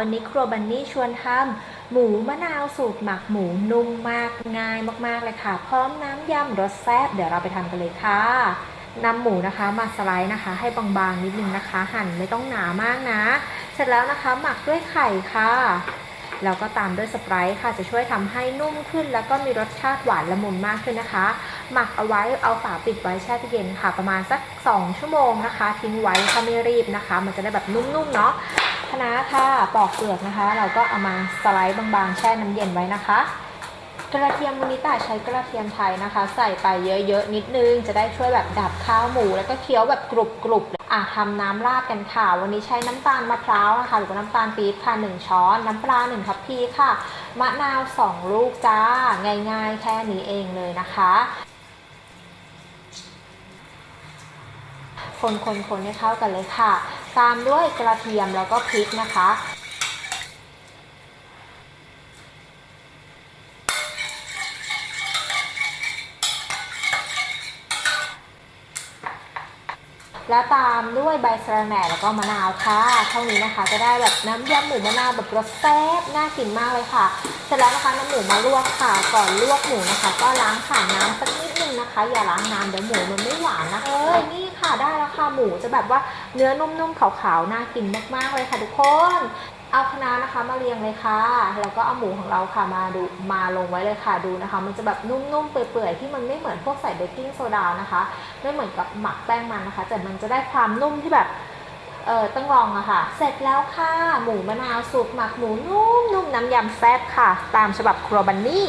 วันนี้ครัวบันนี่ชวนทำหมูมะนาวสูตรหมักหมูนุ่มมากง่ายมากๆเลยค่ะ พร้อมน้ำยำรสแซ่บเดี๋ยวเราไปทำกันเลยค่ะนำหมูนะคะมาสไลด์นะคะ ให้บางๆนิดนึงนะคะ หั่นไม่ต้องหนามากนะ เสร็จแล้วนะคะหมักด้วยไข่ค่ะ แล้วก็ตามด้วยสไปร์ค่ะ จะช่วยทำให้นุ่มขึ้น แล้วก็มีรสชาติหวานละมุนมากขึ้นนะคะ หมักเอาไว้เอาฝาปิดไว้แช่ตู้เย็นค่ะ ประมาณสัก 2 ชั่วโมงนะคะ ทิ้งไว้ถ้าไม่รีบนะคะ มันจะได้แบบนุ่มๆเนาะ คะน้าค่ะปอกเปลือกนะคะ เราก็เอามาสไลด์บางๆ แช่น้ำเย็นไว้นะคะ กระเทียมวันนี้ต่าใช้กระเทียมไทยนะคะ ใส่ไปเยอะๆนิดนึง จะได้ช่วยแบบดับข้าวหมู แล้วก็เคี้ยวแบบกรุบๆอะทำน้ำราดกันค่ะ วันนี้ใช้น้ำตาลมะพร้าวนะคะ หรือว่าน้ำตาลปี๊บค่ะ 1 ช้อน น้ำปลา1ทัพพีค่ะ มะนาว 2 ลูกจ้า ง่าย ๆ แค่นี้เองเลยนะคะ คนๆๆให้เข้ากันเลยค่ะ ตามด้วยกระเทียมแล้วก็พริกนะคะ แล้วตามด้วยใบสะระแหน่แล้วก็มะนาวค่ะ เท่านี้นะคะจะได้แบบน้ำยำหมูมะนาวแบบรสแซ่บน่ากินมากเลยค่ะ เสร็จแล้วนะคะน้ำหมูมาลวกค่ะ ก่อนลวกหมูนะคะ ก็ล้างผ่านน้ำสักนิด นึงนะคะ อย่าล้างนานเดี๋ยวหมูมันไม่หวานนะเอ้ยนี่ค่ะได้แล้วค่ะหมูจะแบบว่าเนื้อนุ่มๆขาวๆน่ากินมากๆเลยค่ะทุกคนเอาคะน้านะคะมาเรียงเลยค่ะ แล้วก็เอาหมูของเราค่ะมาดูมาลงไว้เลยค่ะดูนะคะ มันจะแบบนุ่มๆเปื่อยๆที่มันไม่เหมือนพวกใส่เบกกิ้งโซดานะคะไม่เหมือนกับหมักแป้งมันนะคะ แต่มันจะได้ความนุ่มที่แบบเออต้องลองอะค่ะ เสร็จแล้วค่ะ หมูมะนาวสูตรหมักหมูนุ่มๆน้ำยำแซ่บค่ะ ตามฉบับครัวบันนี่